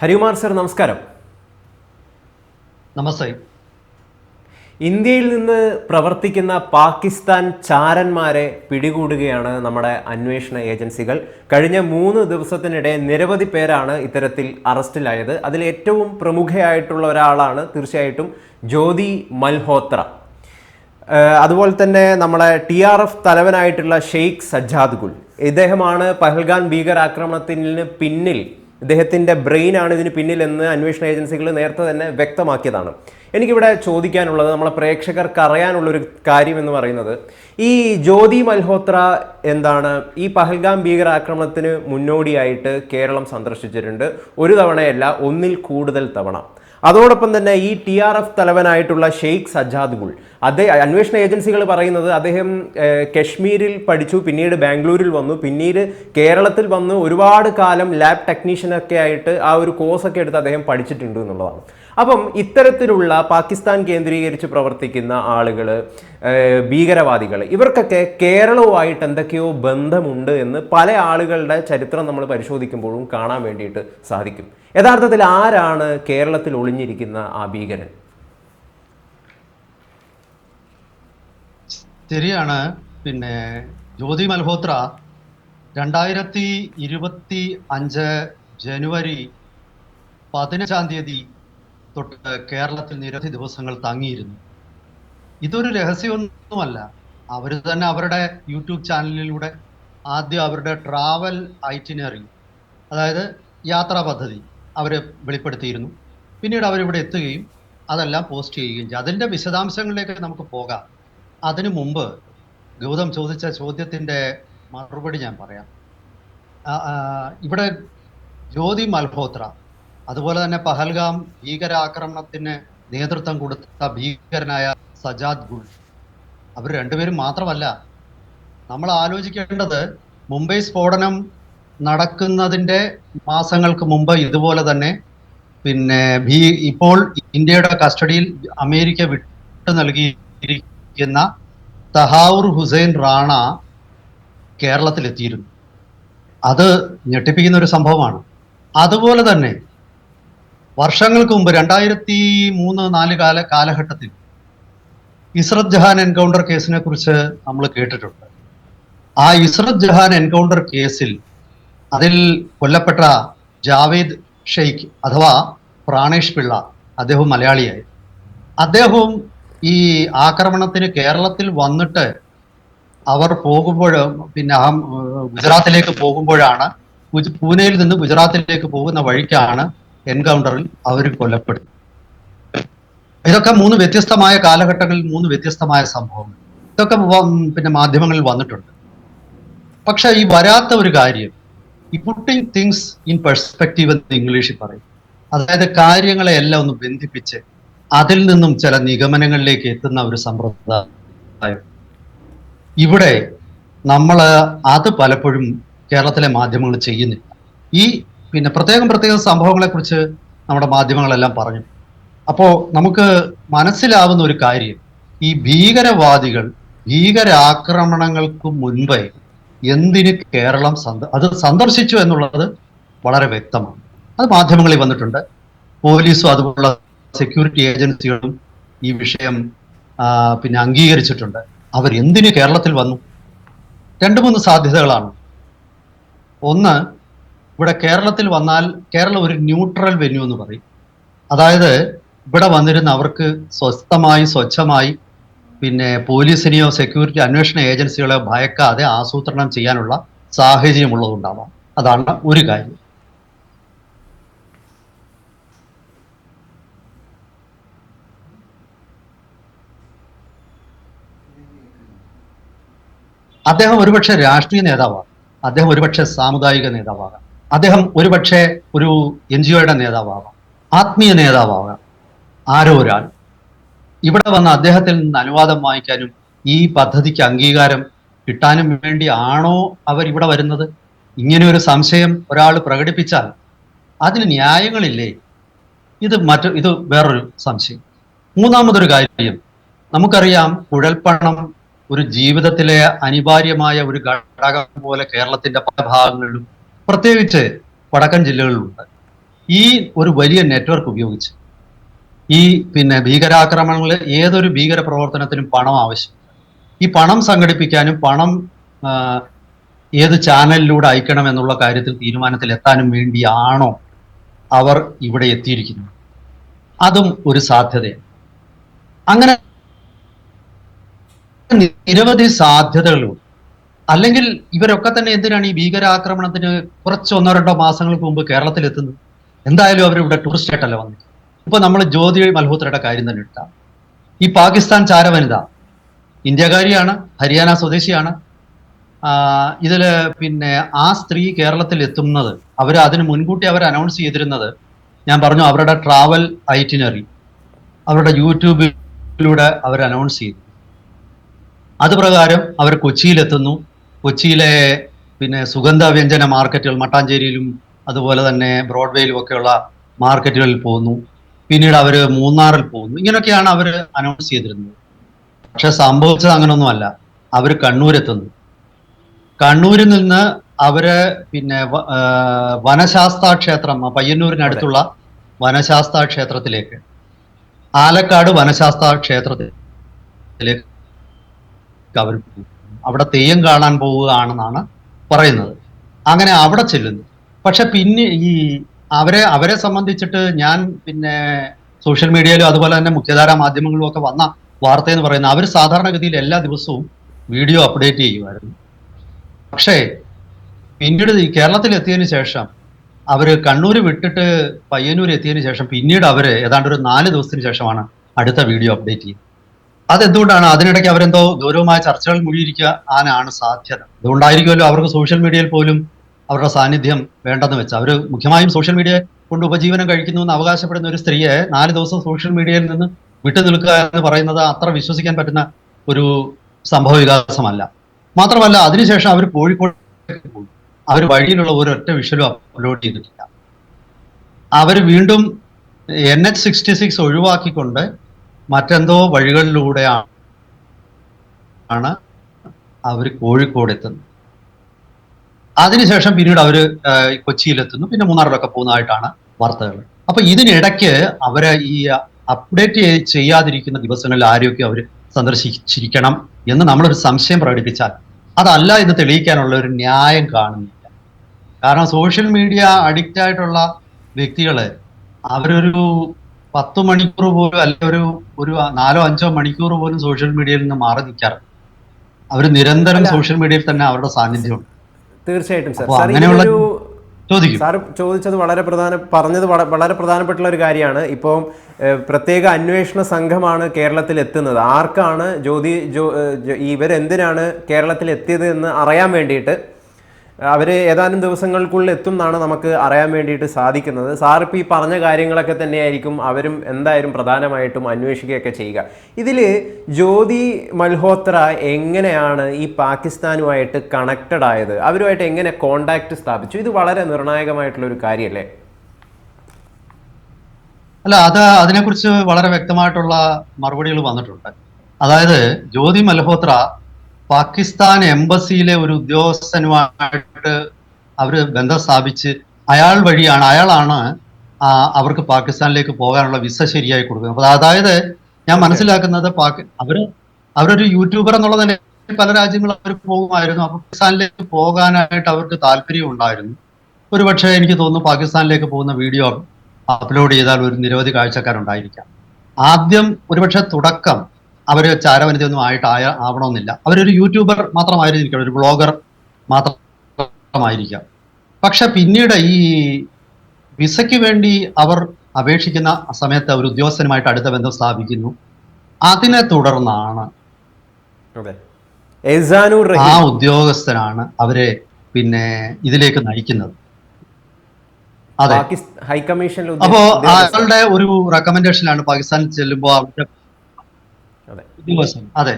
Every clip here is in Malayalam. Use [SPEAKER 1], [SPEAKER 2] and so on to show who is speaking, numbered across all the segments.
[SPEAKER 1] ഹരികുമാർ സർ നമസ്കാരം.
[SPEAKER 2] നമസ്തേ.
[SPEAKER 1] ഇന്ത്യയിൽ നിന്ന് പ്രവർത്തിക്കുന്ന പാകിസ്ഥാൻ ചാരന്മാരെ പിടികൂടുകയാണ് നമ്മുടെ അന്വേഷണ ഏജൻസികൾ. കഴിഞ്ഞ മൂന്ന് ദിവസത്തിനിടെ നിരവധി പേരാണ് ഇത്തരത്തിൽ അറസ്റ്റിലായത്. അതിൽ ഏറ്റവും പ്രമുഖയായിട്ടുള്ള ഒരാളാണ് തീർച്ചയായിട്ടും ജ്യോതി മൽഹോത്ര. അതുപോലെ തന്നെ നമ്മുടെ ടി ആർ എഫ് തലവനായിട്ടുള്ള ഷെയ്ഖ് സജ്ജാദ് ഗുൽ. ഇദ്ദേഹമാണ് പഹൽഗാൻ ഭീകരാക്രമണത്തിന് പിന്നിൽ ഇദ്ദേഹത്തിന്റെ ബ്രെയിനാണ് ഇതിന് പിന്നിലെന്ന് അന്വേഷണ ഏജൻസികൾ നേരത്തെ തന്നെ വ്യക്തമാക്കിയതാണ്. എനിക്കിവിടെ ചോദിക്കാനുള്ളത് നമ്മളെ പ്രേക്ഷകർക്ക് അറിയാനുള്ളൊരു കാര്യം എന്ന് പറയുന്നത് ഈ ജ്യോതി മൽഹോത്ര എന്താണ് ഈ പഹൽഗാം ഭീകരാക്രമണത്തിന് മുന്നോടിയായിട്ട് കേരളം സന്ദർശിച്ചിട്ടുണ്ട്. ഒരു തവണയല്ല ഒന്നിൽ കൂടുതൽ തവണ. അതോടൊപ്പം തന്നെ ഈ ടി ആർ എഫ് തലവനായിട്ടുള്ള ഷെയ്ഖ് സജ്ജാദ് ഗുൾ. അദ്ദേഹം അന്വേഷണ ഏജൻസികൾ പറയുന്നത് അദ്ദേഹം കശ്മീരിൽ പഠിച്ചു പിന്നീട് ബാംഗ്ലൂരിൽ വന്നു പിന്നീട് കേരളത്തിൽ വന്ന് ഒരുപാട് കാലം ലാബ് ടെക്നീഷ്യനൊക്കെ ആയിട്ട് ആ ഒരു കോഴ്സൊക്കെ എടുത്ത് അദ്ദേഹം പഠിച്ചിട്ടുണ്ട് എന്നുള്ളതാണ്. അപ്പം ഇത്തരത്തിലുള്ള പാകിസ്ഥാൻ കേന്ദ്രീകരിച്ച് പ്രവർത്തിക്കുന്ന ആളുകൾ ഭീകരവാദികൾ ഇവർക്കൊക്കെ കേരളവുമായിട്ട് എന്തൊക്കെയോ ബന്ധമുണ്ട് എന്ന് പല ആളുകളുടെ ചരിത്രം നമ്മൾ പരിശോധിക്കുമ്പോഴും കാണാൻ വേണ്ടിയിട്ട് സാധിക്കും. യഥാർത്ഥത്തിൽ ആരാണ് കേരളത്തിൽ ഒളിഞ്ഞിരിക്കുന്ന ആ ഭീകരൻ?
[SPEAKER 2] ശരിയാണ്. പിന്നെ ജ്യോതി മൽഹോത്ര രണ്ടായിരത്തി ഇരുപത്തി അഞ്ച് ജനുവരി പതിനഞ്ചാം തീയതി തൊട്ട് കേരളത്തിൽ നിരവധി ദിവസങ്ങൾ തങ്ങിയിരുന്നു. ഇതൊരു രഹസ്യമൊന്നുമല്ല. അവർ തന്നെ അവരുടെ യൂട്യൂബ് ചാനലിലൂടെ ആദ്യം അവരുടെ ട്രാവൽ ഐറ്റിനറി അതായത് യാത്രാ പദ്ധതി അവർ വെളിപ്പെടുത്തിയിരുന്നു. പിന്നീട് അവരിവിടെ എത്തുകയും അതെല്ലാം പോസ്റ്റ് ചെയ്യുകയും ചെയ്യും അതിന്റെ വിശദാംശങ്ങളിലേക്ക് നമുക്ക് പോകാം. അതിനു മുമ്പ് ഗൗതം ചോദിച്ച ചോദ്യത്തിന്റെ മറുപടി ഞാൻ പറയാം. ഇവിടെ ജ്യോതി മൽഹോത്ര അതുപോലെ തന്നെ പഹൽഗാം ഭീകരാക്രമണത്തിന് നേതൃത്വം കൊടുത്ത ഭീകരനായ സജാദ് ഗുൾ. അവർ രണ്ടുപേരും മാത്രമല്ല നമ്മൾ ആലോചിക്കേണ്ടത് മുംബൈ സ്ഫോടനം നടക്കുന്നതിന്റെ മാസങ്ങൾക്ക് മുമ്പ് ഇതുപോലെ തന്നെ പിന്നെ ഭീ ഇപ്പോൾ ഇന്ത്യയുടെ കസ്റ്റഡിയിൽ അമേരിക്ക വിട്ടു നൽകിയിരിക്കുന്ന തഹാവൂർ ഹുസൈൻ റാണ കേരളത്തിലെത്തിയിരുന്നു. അത് ഞെട്ടിപ്പിക്കുന്ന ഒരു സംഭവമാണ്. അതുപോലെ തന്നെ വർഷങ്ങൾക്ക് മുമ്പ് രണ്ടായിരത്തി മൂന്ന് നാല് കാല കാലഘട്ടത്തിൽ ഇസ്രത് ജഹാൻ എൻകൗണ്ടർ കേസിനെ കുറിച്ച് നമ്മൾ കേട്ടിട്ടുണ്ട്. ആ ഇസ്രത് ജഹാൻ എൻകൗണ്ടർ കേസിൽ അതിൽ കൊല്ലപ്പെട്ട ജാവേദ് ഷെയ്ഖ് അഥവാ പ്രാണേഷ് പിള്ള അദ്ദേഹം മലയാളിയായി. അദ്ദേഹവും ഈ ആക്രമണത്തിന് കേരളത്തിൽ വന്നിട്ട് അവർ പോകുമ്പോൾ പിന്നെ ഗുജറാത്തിലേക്ക് പോകുമ്പോഴാണ് പൂനെയിൽ നിന്ന് ഗുജറാത്തിലേക്ക് പോകുന്ന വഴിക്കാണ് എൻകൗണ്ടറിൽ അവർ കൊല്ലപ്പെടും. ഇതൊക്കെ മൂന്ന് വ്യത്യസ്തമായ കാലഘട്ടങ്ങളിൽ മൂന്ന് വ്യത്യസ്തമായ സംഭവങ്ങൾ. ഇതൊക്കെ പിന്നെ മാധ്യമങ്ങളിൽ വന്നിട്ടുണ്ട്. പക്ഷെ ഈ വരാത്ത ഒരു കാര്യം ഈ പുട്ടിങ് തിങ്സ് ഇൻ പെർസ്പെക്റ്റീവ് എന്ന് ഇംഗ്ലീഷിൽ പറയും. അതായത് കാര്യങ്ങളെ എല്ലാം ഒന്ന് ബന്ധിപ്പിച്ച് അതിൽ നിന്നും ചില നിഗമനങ്ങളിലേക്ക് എത്തുന്ന ഒരു സമ്പ്രദായം. ഇവിടെ നമ്മൾ അത് പലപ്പോഴും കേരളത്തിലെ മാധ്യമങ്ങൾ ചെയ്യുന്നില്ല. ഈ പിന്നെ പ്രത്യേകം പ്രത്യേകം സംഭവങ്ങളെ കുറിച്ച് നമ്മുടെ മാധ്യമങ്ങളെല്ലാം പറഞ്ഞു. അപ്പോൾ നമുക്ക് മനസ്സിലാവുന്ന ഒരു കാര്യം. ഈ ഭീകരവാദികൾ ഭീകരാക്രമണങ്ങൾക്ക് മുൻപേ എന്തിന് കേരളം സന്ദ അത് സന്ദർശിച്ചു എന്നുള്ളത് വളരെ വ്യക്തമാണ്. അത് മാധ്യമങ്ങളിൽ വന്നിട്ടുണ്ട്. പോലീസും അതുപോലുള്ള സെക്യൂരിറ്റി ഏജൻസികളും ഈ വിഷയം പിന്നെ അംഗീകരിച്ചിട്ടുണ്ട്. അവർ എന്തിന് കേരളത്തിൽ വന്നു? രണ്ട് മൂന്ന് സാധ്യതകളാണ്. ഒന്ന് ഇവിടെ കേരളത്തിൽ വന്നാൽ കേരളം ഒരു ന്യൂട്രൽ വെന്യൂ എന്ന് പറയും. അതായത് ഇവിടെ വന്നിരുന്ന അവർക്ക് സ്വസ്ഥമായി സ്വച്ഛമായി പിന്നെ പോലീസിനെയോ സെക്യൂരിറ്റി അന്വേഷണ ഏജൻസികളെയോ ഭയക്കാതെ ആസൂത്രണം ചെയ്യാനുള്ള സാഹചര്യമുള്ളതുണ്ടാവാം അതാണ് ഒരു കാര്യം. അദ്ദേഹം ഒരുപക്ഷെ രാഷ്ട്രീയ നേതാവാണ് അദ്ദേഹം ഒരുപക്ഷെ സാമുദായിക നേതാവാകാം. അദ്ദേഹം ഒരുപക്ഷെ ഒരു എൻ ജി ഒയുടെ നേതാവാകാം ആത്മീയ നേതാവാകാം. ആരോ ഒരാൾ. ഇവിടെ വന്ന അദ്ദേഹത്തിൽ നിന്ന് അനുവാദം വാങ്ങിക്കാനും ഈ പദ്ധതിക്ക് അംഗീകാരം കിട്ടാനും വേണ്ടി ആണോ അവർ ഇവിടെ വരുന്നത്? ഇങ്ങനെ ഒരു സംശയം ഒരാൾ പ്രകടിപ്പിച്ചാൽ അതിന് ന്യായങ്ങളില്ലേ? ഇത് മറ്റു ഇത് വേറൊരു സംശയം. മൂന്നാമതൊരു കാര്യം നമുക്കറിയാം കുഴൽപ്പണം ഒരു ജീവിതത്തിലെ അനിവാര്യമായ ഒരു ഘടകം പോലെ കേരളത്തിന്റെ പല ഭാഗങ്ങളിലും പ്രത്യേകിച്ച് വടക്കൻ ജില്ലകളിലുണ്ട്. ഈ ഒരു വലിയ നെറ്റ്വർക്ക് ഉപയോഗിച്ച് ഈ പിന്നെ ഭീകരാക്രമണങ്ങളിൽ ഏതൊരു ഭീകര പ്രവർത്തനത്തിനും പണം ആവശ്യം. ഈ പണം സംഘടിപ്പിക്കാനും പണം ഏത് ചാനലിലൂടെ അയക്കണം എന്നുള്ള കാര്യത്തിൽ തീരുമാനത്തിൽ എത്താനും വേണ്ടിയാണോ അവർ ഇവിടെ എത്തിയിരിക്കുന്നത്. അതും ഒരു സാധ്യതയാണ്. അങ്ങനെ നിരവധി സാധ്യതകളുണ്ട്. അല്ലെങ്കിൽ ഇവരൊക്കെ തന്നെ എന്തിനാണ് ഈ ഭീകരാക്രമണത്തിന് കുറച്ച് ഒന്നോ രണ്ടോ മാസങ്ങൾക്ക് മുമ്പ് കേരളത്തിൽ എത്തുന്നത് എന്തായാലും അവർ ഇവിടെ ടൂറിസ്റ്റ് ആയിട്ടല്ല വന്നത് ഇപ്പൊ നമ്മൾ ജ്യോതി മൽഹോത്രയുടെ കാര്യം തന്നെ എടുക്കാം ഈ പാകിസ്ഥാൻ ചാരവനിത ഇന്ത്യക്കാരിയാണ് ഹരിയാന സ്വദേശിയാണ്. ഇതിൽ പിന്നെ ആ സ്ത്രീ കേരളത്തിൽ എത്തുന്നത് അവർ അതിന് മുൻകൂട്ടി അവർ അനൗൺസ് ചെയ്തിരുന്നത് ഞാൻ പറഞ്ഞു അവരുടെ ട്രാവൽ ഐറ്റിനറി അവരുടെ യൂട്യൂബിലൂടെ അവർ അനൗൺസ് ചെയ്തു. അത് പ്രകാരം അവർ കൊച്ചിയിലെത്തുന്നു. കൊച്ചിയിലെ പിന്നെ സുഗന്ധ വ്യഞ്ജന മാർക്കറ്റുകൾ മട്ടാഞ്ചേരിയിലും അതുപോലെ തന്നെ ബ്രോഡ്വേയിലും ഒക്കെയുള്ള മാർക്കറ്റുകളിൽ പോകുന്നു. പിന്നീട് അവർ മൂന്നാറിൽ പോകുന്നു. ഇങ്ങനെയൊക്കെയാണ് അവർ അനൗൺസ് ചെയ്തിരുന്നത്. പക്ഷെ സംഭവിച്ചത് അങ്ങനൊന്നുമല്ല. അവർ കണ്ണൂരെത്തുന്നു. കണ്ണൂരിൽ നിന്ന് അവർ പിന്നെ വനശാസ്ത്ര ക്ഷേത്രം പയ്യന്നൂരിനടുത്തുള്ള വനശാസ്ത്ര ക്ഷേത്രത്തിലേക്ക് ആലക്കാട് വനശാസ്ത്ര ക്ഷേത്രത്തിലേക്ക് അവർ. അവിടെ തെയ്യം കാണാൻ പോവുകയാണെന്നാണ് പറയുന്നത്. അങ്ങനെ അവിടെ ചെല്ലുന്നു. പക്ഷെ പിന്നെ ഈ അവരെ അവരെ സംബന്ധിച്ചിട്ട് ഞാൻ പിന്നെ സോഷ്യൽ മീഡിയയിലും അതുപോലെ തന്നെ മുഖ്യധാരാ മാധ്യമങ്ങളിലും ഒക്കെ വന്ന വാർത്ത എന്ന് പറയുന്നത് അവർ സാധാരണഗതിയിൽ എല്ലാ ദിവസവും വീഡിയോ അപ്ഡേറ്റ് ചെയ്യുമായിരുന്നു. പക്ഷേ പിന്നീട് കേരളത്തിൽ എത്തിയതിനു ശേഷം അവർ കണ്ണൂർ വിട്ടിട്ട് പയ്യന്നൂർ എത്തിയതിനു ശേഷം പിന്നീട് അവർ ഏതാണ്ട് ഒരു നാല് ദിവസത്തിന് ശേഷമാണ് അടുത്ത വീഡിയോ അപ്ഡേറ്റ് ചെയ്യുന്നത്. അതെന്തുകൊണ്ടാണ് അതിനിടയ്ക്ക് അവരെന്തോ ഗൗരവമായ ചർച്ചകൾ മുഴിയിരിക്കുക ആനാണ് സാധ്യത? അതുകൊണ്ടായിരിക്കുമല്ലോ അവർക്ക് സോഷ്യൽ മീഡിയയിൽ പോലും അവരുടെ സാന്നിധ്യം വേണ്ടെന്ന് വെച്ചാൽ അവർ മുഖ്യമായും സോഷ്യൽ മീഡിയ കൊണ്ട് ഉപജീവനം കഴിക്കുന്നു എന്ന് അവകാശപ്പെടുന്ന ഒരു സ്ത്രീയെ നാല് ദിവസം സോഷ്യൽ മീഡിയയിൽ നിന്ന് വിട്ടു നിൽക്കുക എന്ന് പറയുന്നത് അത്ര വിശ്വസിക്കാൻ പറ്റുന്ന ഒരു സംഭവ വികാസമല്ല. മാത്രമല്ല അതിനുശേഷം അവർ കോഴിക്കോട് അവർ വഴിയിലുള്ള ഒരൊറ്റ വിഷ്വലും അപ്ലോഡ് ചെയ്തിട്ടില്ല. അവർ വീണ്ടും എൻ എച്ച് സിക്സ്റ്റി സിക്സ് ഒഴിവാക്കിക്കൊണ്ട് മറ്റെന്തോ വഴികളിലൂടെയാണ് ആണ് അവർ കോഴിക്കോട് എത്തുന്നത് അതിനുശേഷം പിന്നീട് അവർ കൊച്ചിയിലെത്തുന്നു. പിന്നെ മൂന്നാറിലൊക്കെ പോകുന്നതായിട്ടാണ് വാർത്തകൾ. അപ്പൊ ഇതിനിടയ്ക്ക് അവരെ ഈ അപ്ഡേറ്റ് ചെയ്യാതിരിക്കുന്ന ദിവസങ്ങളിൽ ആരെയൊക്കെ അവർ സന്ദർശിച്ചിരിക്കണം എന്ന് നമ്മളൊരു സംശയം പ്രകടിപ്പിച്ചാൽ അതല്ല എന്ന് തെളിയിക്കാനുള്ള ഒരു ന്യായം കാണുന്നില്ല. കാരണം സോഷ്യൽ മീഡിയ അഡിക്റ്റ് ആയിട്ടുള്ള വ്യക്തികളെ അവരൊരു പത്ത് മണിക്കൂർ പോലും അല്ലെ ഒരു ഒരു നാലോ അഞ്ചോ മണിക്കൂർ പോലും സോഷ്യൽ മീഡിയയിൽ നിന്ന് മാറി നിൽക്കാറ്. അവർ നിരന്തരം സോഷ്യൽ മീഡിയയിൽ തന്നെ അവരുടെ സാന്നിധ്യമുണ്ട്.
[SPEAKER 1] തീർച്ചയായിട്ടും സാർ.
[SPEAKER 2] അങ്ങനെയുള്ള-
[SPEAKER 1] ചോദിച്ചത് വളരെ പ്രധാന പറഞ്ഞത് വളരെ പ്രധാനപ്പെട്ടുള്ള ഒരു കാര്യമാണ്. ഇപ്പോൾ പ്രത്യേക അന്വേഷണ സംഘമാണ് കേരളത്തിൽ എത്തുന്നത്. ആർക്കാണ് ജ്യോതി ഇവരെന്തിനാണ് കേരളത്തിൽ എത്തിയത് എന്ന് അറിയാൻ വേണ്ടിയിട്ട് അവർ ഏതാനും ദിവസങ്ങൾക്കുള്ളിൽ എത്തും എന്നാണ് നമുക്ക് അറിയാൻ വേണ്ടിയിട്ട് സാധിക്കുന്നത്. ഇപ്പം ഈ പറഞ്ഞ കാര്യങ്ങളൊക്കെ തന്നെയായിരിക്കും അവരും എന്തായാലും പ്രധാനമായിട്ടും അന്വേഷിക്കുകയൊക്കെ ചെയ്യുക. ഇതിൽ ജ്യോതി മൽഹോത്ര എങ്ങനെയാണ് ഈ പാകിസ്ഥാനുമായിട്ട് കണക്റ്റഡ് ആയത്? അവരുമായിട്ട് എങ്ങനെ കോണ്ടാക്ട് സ്ഥാപിച്ചു? ഇത് വളരെ നിർണായകമായിട്ടുള്ള ഒരു കാര്യമല്ലേ
[SPEAKER 2] അല്ല അത് അതിനെക്കുറിച്ച് വളരെ വ്യക്തമായിട്ടുള്ള മറുപടികൾ വന്നിട്ടുണ്ട്. അതായത് ജ്യോതി മൽഹോത്ര പാകിസ്ഥാൻ എംബസിയിലെ ഒരു ഉദ്യോഗസ്ഥനുമായിട്ട് അവർ ബന്ധം സ്ഥാപിച്ച് അയാൾ വഴിയാണ് അയാളാണ് അവർക്ക് പാകിസ്ഥാനിലേക്ക് പോകാനുള്ള വിസ ശരിയായി കൊടുക്കുന്നത്. അതായത് ഞാൻ മനസ്സിലാക്കുന്നത് പാകി അവർ അവരൊരു യൂട്യൂബർ എന്നുള്ള നിലയിൽ പല രാജ്യങ്ങളും അവർ പോകുമായിരുന്നു. അപ്പൊ പാകിസ്ഥാനിലേക്ക് പോകാനായിട്ട് അവർക്ക് താല്പര്യം ഉണ്ടായിരുന്നു. ഒരുപക്ഷെ എനിക്ക് തോന്നുന്നു പാകിസ്ഥാനിലേക്ക് പോകുന്ന വീഡിയോ അപ്ലോഡ് ചെയ്താൽ ഒരു നിരവധി കാഴ്ചക്കാരുണ്ടായിരിക്കാം. ആദ്യം ഒരുപക്ഷെ തുടക്കം അവർ ചാരവനിതയൊന്നും ആയിട്ട് ആയ ആവണമെന്നില്ല. അവരൊരു യൂട്യൂബർ മാത്രമായിരുന്നിരിക്കണം ഒരു ബ്ലോഗർ മാത്രമായിരിക്കാം. പക്ഷെ പിന്നീട് ഈ വിസയ്ക്ക് വേണ്ടി അവർ അപേക്ഷിക്കുന്ന സമയത്ത് ഒരു ഉദ്യോഗസ്ഥനുമായിട്ട് അടുത്ത ബന്ധം സ്ഥാപിക്കുന്നു. അതിനെ തുടർന്നാണ് ആ ഉദ്യോഗസ്ഥനാണ് അവരെ പിന്നെ ഇതിലേക്ക് നയിക്കുന്നത്. അതെ. അപ്പോ അയാളുടെ ഒരു റെക്കമെൻഡേഷനാണ് പാകിസ്ഥാനിൽ ചെല്ലുമ്പോൾ അവിടുത്തെ
[SPEAKER 1] അതെ
[SPEAKER 2] ഉദ്യോഗസ്ഥൻ. അതെ.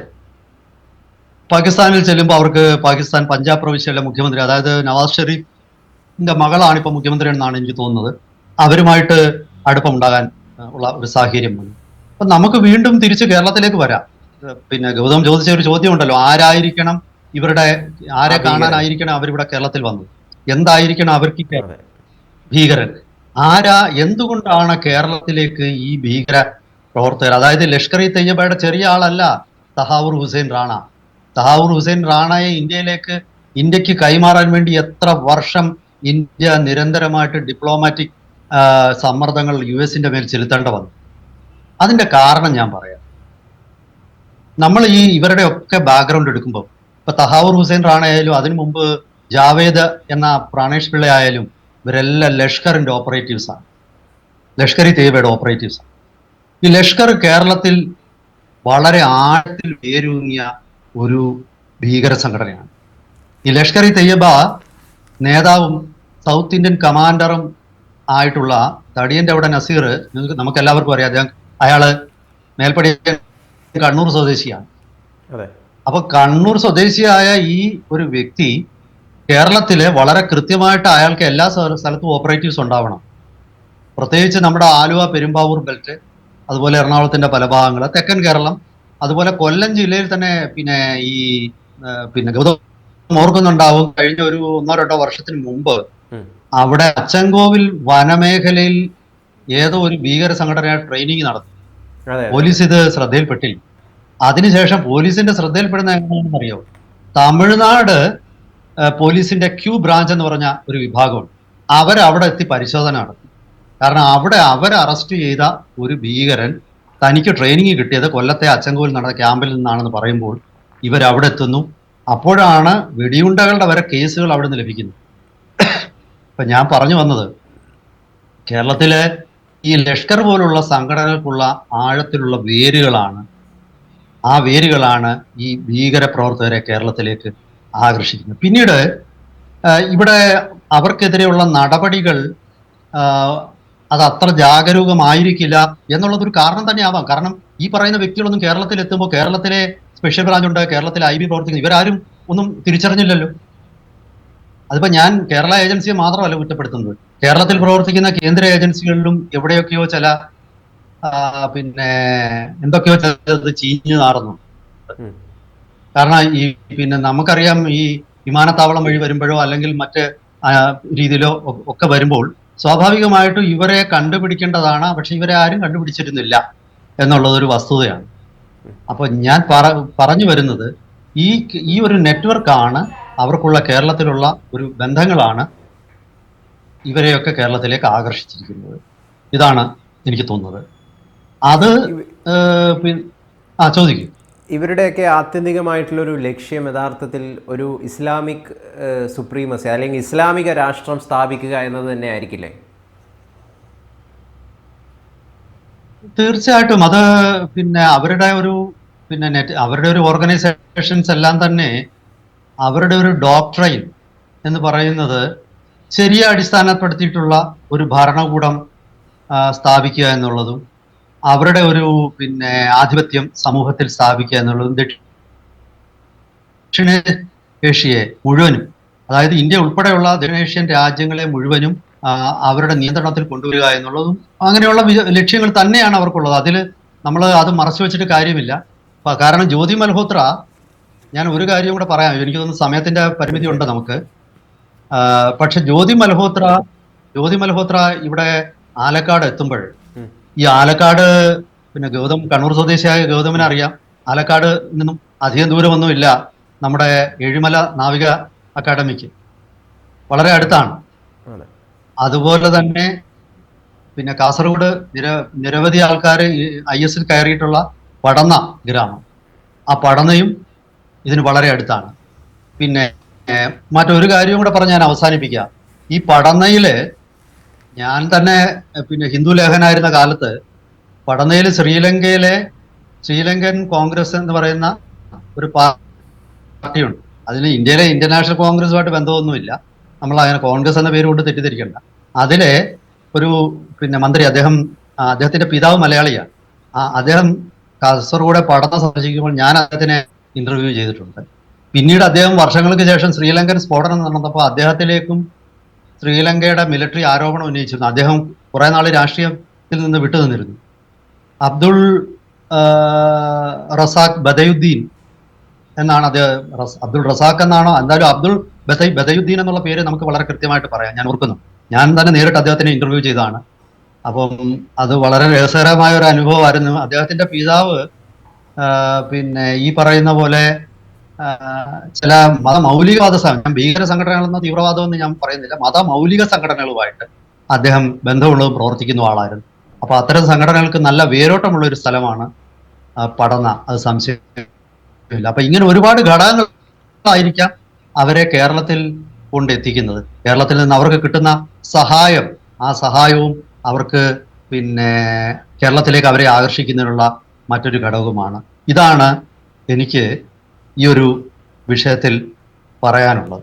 [SPEAKER 2] പാകിസ്ഥാനിൽ ചെല്ലുമ്പോൾ അവർക്ക് പാകിസ്ഥാൻ പഞ്ചാബ് പ്രവിശ്യയിലെ മുഖ്യമന്ത്രി അതായത് നവാസ് ഷെരീഫിന്റെ മകളാണ് ഇപ്പൊ മുഖ്യമന്ത്രി എന്നാണ് എനിക്ക് തോന്നുന്നത്. അവരുമായിട്ട് അടുപ്പമുണ്ടാകാൻ ഉള്ള ഒരു സാഹചര്യം വന്നു. അപ്പൊ നമുക്ക് വീണ്ടും തിരിച്ച് കേരളത്തിലേക്ക് വരാം. പിന്നെ ഗൗതം ചോദിച്ച ഒരു ചോദ്യം ഉണ്ടല്ലോ ആരായിരിക്കണം ഇവരുടെ ആരെ. കാണാനായിരിക്കണം അവരിവിടെ കേരളത്തിൽ വന്നത്? എന്തായിരിക്കണം അവർക്ക് ഭീകരൻ? ആരാ എന്തുകൊണ്ടാണ് കേരളത്തിലേക്ക് ഈ ഭീകര പ്രവർത്തകർ. അതായത് ലഷ്കർ ഇ തയ്യബയുടെ ചെറിയ ആളല്ല തഹാവൂർ ഹുസൈൻ റാണ. തഹാവൂർ ഹുസൈൻ റാണയെ ഇന്ത്യയിലേക്ക് ഇന്ത്യയ്ക്ക് കൈമാറാൻ വേണ്ടി എത്ര വർഷം ഇന്ത്യ നിരന്തരമായിട്ട് ഡിപ്ലോമാറ്റിക് സമ്മർദ്ദങ്ങൾ യു എസിന്റെ മേൽ ചെലുത്തേണ്ട വന്നു. അതിന്റെ കാരണം ഞാൻ പറയാം. നമ്മൾ ഈ ഇവരുടെ ഒക്കെ ബാക്ക്ഗ്രൗണ്ട് എടുക്കുമ്പോൾ ഇപ്പൊ തഹാവൂർ ഹുസൈൻ റാണ ആയാലും അതിനു മുമ്പ് ജാവേദ് എന്ന പ്രാണേഷ് പിള്ള ആയാലും ഇവരെല്ലാം ലഷ്കറിന്റെ ഓപ്പറേറ്റീവ്സ് ആണ്. ലഷ്കർ ഇ തേബയുടെ ഓപ്പറേറ്റീവ്സ് ആണ്. ഈ ലഷ്കർ കേരളത്തിൽ വളരെ ആഴത്തിൽ വേരൂങ്ങിയ ഒരു ഭീകര സംഘടനയാണ്. ഈ ലഷ്കർ ഇ തയ്യബ നേതാവും സൗത്ത് ഇന്ത്യൻ കമാൻഡറും ആയിട്ടുള്ള തടിയന്റെ അവിടെ നസീർ നിങ്ങൾക്ക് നമുക്ക് എല്ലാവർക്കും അറിയാം. അദ്ദേഹം അയാൾ മേൽപ്പടി കണ്ണൂർ സ്വദേശിയാണ്. അപ്പൊ കണ്ണൂർ സ്വദേശിയായ ഈ ഒരു വ്യക്തി കേരളത്തിലെ വളരെ കൃത്യമായിട്ട് അയാൾക്ക് എല്ലാ സ്ഥലത്തും ഓപ്പറേറ്റീവ്സ് ഉണ്ടാവണം. പ്രത്യേകിച്ച് നമ്മുടെ ആലുവ പെരുമ്പാവൂർ ബെൽറ്റ് അതുപോലെ എറണാകുളത്തിന്റെ പല ഭാഗങ്ങൾ തെക്കൻ കേരളം അതുപോലെ കൊല്ലം ജില്ലയിൽ തന്നെ പിന്നെ ഈ പിന്നെ ഗൗതം ഓർക്കുന്നുണ്ടാവും കഴിഞ്ഞ ഒരു ഒന്നോ രണ്ടോ വർഷത്തിന് മുമ്പ് അവിടെ അച്ചൻകോവിൽ വനമേഖലയിൽ ഏതോ ഒരു ഭീകര സംഘടന ട്രെയിനിങ് നടത്തി. പോലീസ് ഇത് ശ്രദ്ധയിൽപ്പെട്ടില്ല. അതിനുശേഷം പോലീസിന്റെ ശ്രദ്ധയിൽപ്പെടുന്ന എങ്ങനെയാണെന്ന് അറിയോ? തമിഴ്നാട് പോലീസിന്റെ ക്യൂ ബ്രാഞ്ച് എന്ന് പറഞ്ഞ ഒരു വിഭാഗമുണ്ട്. അവരവിടെ എത്തി പരിശോധന നടത്തി. കാരണം അവിടെ അവർ അറസ്റ്റ് ചെയ്ത ഒരു ഭീകരൻ തനിക്ക് ട്രെയിനിങ് കിട്ടിയത് കൊല്ലത്തെ അച്ചൻകോവിൽ നടന്ന ക്യാമ്പിൽ നിന്നാണെന്ന് പറയുമ്പോൾ ഇവരവിടെ എത്തുന്നു. അപ്പോഴാണ് വെടിയുണ്ടകളുടെ വരെ കേസുകൾ അവിടെ നിന്ന് ലഭിക്കുന്നത്. ഇപ്പം ഞാൻ പറഞ്ഞു വന്നത് കേരളത്തിലെ ഈ ലഷ്കർ പോലുള്ള സംഘടനകൾക്കുള്ള ആഴത്തിലുള്ള വേരുകളാണ് ആ വേരുകളാണ് ഈ ഭീകര പ്രവർത്തകരെ കേരളത്തിലേക്ക് ആകർഷിക്കുന്നത്. പിന്നീട് ഇവിടെ അവർക്കെതിരെയുള്ള നടപടികൾ അത് അത്ര ജാഗരൂകമായിരിക്കില്ല എന്നുള്ളത് ഒരു കാരണം തന്നെ ആവാം കാരണം ഈ പറയുന്ന വ്യക്തികളൊന്നും കേരളത്തിൽ എത്തുമ്പോൾ കേരളത്തിലെ സ്പെഷ്യൽ ബ്രാഞ്ച് ഉണ്ട് കേരളത്തിലെ ഐ ബി പ്രവർത്തിക്കുന്നു. ഇവരാരും ഒന്നും തിരിച്ചറിഞ്ഞില്ലല്ലോ. അതിപ്പോ ഞാൻ കേരള ഏജൻസിയെ മാത്രമല്ല കുറ്റപ്പെടുത്തുന്നത്. കേരളത്തിൽ പ്രവർത്തിക്കുന്ന കേന്ദ്ര ഏജൻസികളിലും എവിടെയൊക്കെയോ ചില പിന്നെ എന്തൊക്കെയോ ചിലത് ചീഞ്ഞു നാറുന്നു. കാരണം ഈ പിന്നെ നമുക്കറിയാം ഈ വിമാനത്താവളം വഴി വരുമ്പോഴോ അല്ലെങ്കിൽ മറ്റ് രീതിയിലോ ഒക്കെ വരുമ്പോൾ സ്വാഭാവികമായിട്ടും ഇവരെ കണ്ടുപിടിക്കേണ്ടതാണ് പക്ഷെ ഇവരെ ആരും കണ്ടുപിടിച്ചിരുന്നില്ല എന്നുള്ളതൊരു വസ്തുതയാണ്. അപ്പൊ ഞാൻ പറ പറഞ്ഞു വരുന്നത് ഈ ഈ ഒരു നെറ്റ്വർക്കാണ് അവർക്കുള്ള കേരളത്തിലുള്ള ഒരു ബന്ധങ്ങളാണ് ഇവരെയൊക്കെ കേരളത്തിലേക്ക് ആകർഷിച്ചിരിക്കുന്നത്. ഇതാണ് എനിക്ക് തോന്നുന്നത്. അത് ആ ചോദിക്കും.
[SPEAKER 1] ഇവരുടെയൊക്കെ ആത്യന്തികമായിട്ടുള്ളൊരു ലക്ഷ്യം യഥാർത്ഥത്തിൽ ഒരു ഇസ്ലാമിക് സുപ്രീമസി അല്ലെങ്കിൽ ഇസ്ലാമിക രാഷ്ട്രം സ്ഥാപിക്കുക എന്നത് തന്നെ ആയിരിക്കില്ലേ
[SPEAKER 2] തീർച്ചയായിട്ടും. അത് പിന്നെ അവരുടെ ഒരു പിന്നെ നെറ്റ് അവരുടെ ഒരു ഓർഗനൈസേഷൻസ് എല്ലാം തന്നെ അവരുടെ ഒരു ഡോക്ട്രൈൻ എന്ന് പറയുന്നത് ശരിയെ അടിസ്ഥാനപ്പെടുത്തിയിട്ടുള്ള ഒരു ഭരണകൂടം സ്ഥാപിക്കുക എന്നുള്ളതും അവരുടെ ഒരു പിന്നെ ആധിപത്യം സമൂഹത്തിൽ സ്ഥാപിക്കുക എന്നുള്ളതും ദക്ഷിണേഷ്യയെ മുഴുവനും അതായത് ഇന്ത്യ ഉൾപ്പെടെയുള്ള ദക്ഷിണേഷ്യൻ രാജ്യങ്ങളെ മുഴുവനും അവരുടെ നിയന്ത്രണത്തിൽ കൊണ്ടുവരിക എന്നുള്ളതും അങ്ങനെയുള്ള ലക്ഷ്യങ്ങൾ തന്നെയാണ് അവർക്കുള്ളത്. അതിൽ നമ്മൾ അത് മറച്ചു വെച്ചിട്ട് കാര്യമില്ല. കാരണം ജ്യോതി മൽഹോത്ര ഞാൻ ഒരു കാര്യം കൂടെ പറയാം. എനിക്ക് തോന്നുന്നു സമയത്തിന്റെ പരിമിതി ഉണ്ട് നമുക്ക്. പക്ഷെ ജ്യോതി മൽഹോത്ര ജ്യോതി മൽഹോത്ര ഇവിടെ ആലക്കാട് എത്തുമ്പോൾ. ഈ ആലക്കാട് പിന്നെ ഗൗതം കണ്ണൂർ സ്വദേശിയായ ഗൗതമിനെ അറിയാം. ആലക്കാട് നിന്നും അധികം ദൂരമൊന്നുമില്ല നമ്മുടെ ഏഴിമല നാവിക അക്കാഡമിക്ക്. വളരെ അടുത്താണ്. അതുപോലെ തന്നെ പിന്നെ കാസർഗോഡ് നിര നിരവധി ആൾക്കാർ ഐ എസിൽ കയറിയിട്ടുള്ള പടന്ന ഗ്രാമം. ആ പടന്നയും ഇതിന് വളരെ അടുത്താണ്. പിന്നെ മറ്റൊരു കാര്യം കൂടെ പറഞ്ഞ് ഞാൻ അവസാനിപ്പിക്കാം. ഈ പടന്നയിൽ ഞാൻ തന്നെ പിന്നെ ഹിന്ദു ലേഖനായിരുന്ന കാലത്ത് പടനയിൽ ശ്രീലങ്കയിലെ ശ്രീലങ്കൻ കോൺഗ്രസ് എന്ന് പറയുന്ന ഒരു പാർട്ടിയുണ്ട്. അതിന് ഇന്ത്യയിലെ ഇന്റർനാഷണൽ നാഷണൽ കോൺഗ്രസുമായിട്ട് ബന്ധമൊന്നുമില്ല. നമ്മൾ അങ്ങനെ കോൺഗ്രസ് എന്ന പേര് കൊണ്ട് തെറ്റിദ്ധരിക്കണ്ട. അതിലെ ഒരു പിന്നെ മന്ത്രി അദ്ദേഹം അദ്ദേഹത്തിന്റെ പിതാവ് മലയാളിയാണ്. ആ അദ്ദേഹം കാസർഗോഡ് പഠനം സന്ദർശിക്കുമ്പോൾ ഞാൻ അദ്ദേഹത്തിനെ ഇന്റർവ്യൂ ചെയ്തിട്ടുണ്ട്. പിന്നീട് അദ്ദേഹം വർഷങ്ങൾക്ക് ശേഷം ശ്രീലങ്കൻ സ്ഫോടനം നടന്നപ്പോൾ അദ്ദേഹത്തിലേക്കും ശ്രീലങ്കയുടെ മിലിറ്ററി ആരോപണം ഉന്നയിച്ചിരുന്നു. അദ്ദേഹം കുറെ നാൾ രാഷ്ട്രീയത്തിൽ നിന്ന് വിട്ടുനിന്നിരുന്നു അബ്ദുൾ റസാഖ് ബദയുദ്ദീൻ എന്നാണ് അദ്ദേഹം അബ്ദുൾ റസാഖ് എന്നാണോ? എന്തായാലും അബ്ദുൾ ബദയ് ബദയുദ്ദീൻ എന്നുള്ള പേര് നമുക്ക് വളരെ കൃത്യമായിട്ട് പറയാം. ഞാൻ ഓർക്കുന്നു. ഞാൻ തന്നെ നേരിട്ട് അദ്ദേഹത്തിനെ ഇന്റർവ്യൂ ചെയ്തതാണ്. അപ്പം അത് വളരെ രസകരമായ ഒരു അനുഭവമായിരുന്നു. അദ്ദേഹത്തിന്റെ പിതാവ് പിന്നെ ഈ പറയുന്ന പോലെ ചില മത മൗലികവാദ സംഘടന ഭീകര സംഘടനകളെന്ന തീവ്രവാദമെന്ന് ഞാൻ പറയുന്നില്ല. മത മൗലിക സംഘടനകളുമായിട്ട് അദ്ദേഹം ബന്ധമുള്ളതും പ്രവർത്തിക്കുന്ന ആളായിരുന്നു. അപ്പൊ അത്തരം സംഘടനകൾക്ക് നല്ല വേരോട്ടമുള്ള ഒരു സ്ഥലമാണ് പഠന അത് സംശയമില്ല. അപ്പൊ ഇങ്ങനെ ഒരുപാട് ഘടകങ്ങളായിരിക്കാം അവരെ കേരളത്തിൽ കൊണ്ടെത്തിക്കുന്നത്. കേരളത്തിൽ നിന്ന് അവർക്ക് കിട്ടുന്ന സഹായം ആ സഹായവും അവർക്ക് പിന്നെ കേരളത്തിലേക്ക് അവരെ ആകർഷിക്കുന്നതിനുള്ള മറ്റൊരു ഘടകവുമാണ്. ഇതാണ് എനിക്ക് ഈ ഒരു വിഷയത്തിൽ പറയാനുള്ളത്.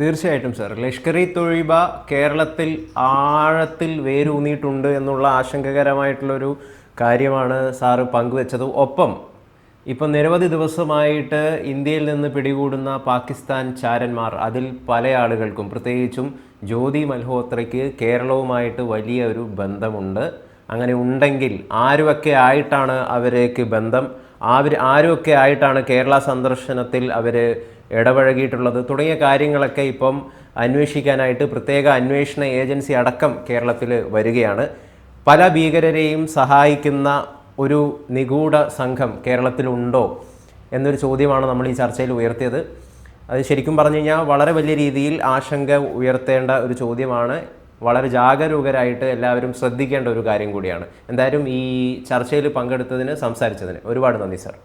[SPEAKER 1] തീർച്ചയായിട്ടും സർ. ലഷ്കർ ഇ തൊഴിബ കേരളത്തിൽ ആഴത്തിൽ വേരൂന്നിയിട്ടുണ്ട് എന്നുള്ള ആശങ്കകരമായിട്ടുള്ളൊരു കാര്യമാണ് സാറ് പങ്കുവെച്ചത്. ഒപ്പം ഇപ്പം നിരവധി ദിവസമായിട്ട് ഇന്ത്യയിൽ നിന്ന് പിടികൂടുന്ന പാകിസ്ഥാൻ ചാരന്മാർ അതിൽ പല ആളുകൾക്കും പ്രത്യേകിച്ചും ജ്യോതി മൽഹോത്രയ്ക്ക് കേരളവുമായിട്ട് വലിയ ഒരു ബന്ധമുണ്ട്. അങ്ങനെ ഉണ്ടെങ്കിൽ ആരുമൊക്കെ ആയിട്ടാണ് അവരേക്ക് ബന്ധം? അവർ ആരുമൊക്കെ ആയിട്ടാണ് കേരള സന്ദർശനത്തിൽ അവർ ഇടപഴകിയിട്ടുള്ളത്. തുടങ്ങിയ കാര്യങ്ങളൊക്കെ ഇപ്പം അന്വേഷിക്കാനായിട്ട് പ്രത്യേക അന്വേഷണ ഏജൻസി അടക്കം കേരളത്തിൽ വരികയാണ്. പല ഭീകരരെയും സഹായിക്കുന്ന ഒരു നിഗൂഢ സംഘം കേരളത്തിലുണ്ടോ എന്നൊരു ചോദ്യമാണ് നമ്മൾ ഈ ചർച്ചയിൽ ഉയർത്തിയത്. അത് ശരിക്കും പറഞ്ഞു കഴിഞ്ഞാൽ വളരെ വലിയ രീതിയിൽ ആശങ്ക ഉയർത്തേണ്ട ഒരു ചോദ്യമാണ്. വളരെ ജാഗരൂകരായിട്ട് എല്ലാവരും ശ്രദ്ധിക്കേണ്ട ഒരു കാര്യം കൂടിയാണ്. എന്തായാലും ഈ ചർച്ചയിൽ പങ്കെടുത്തതിന് സംസാരിച്ചതിന് ഒരുപാട് നന്ദി സാർ.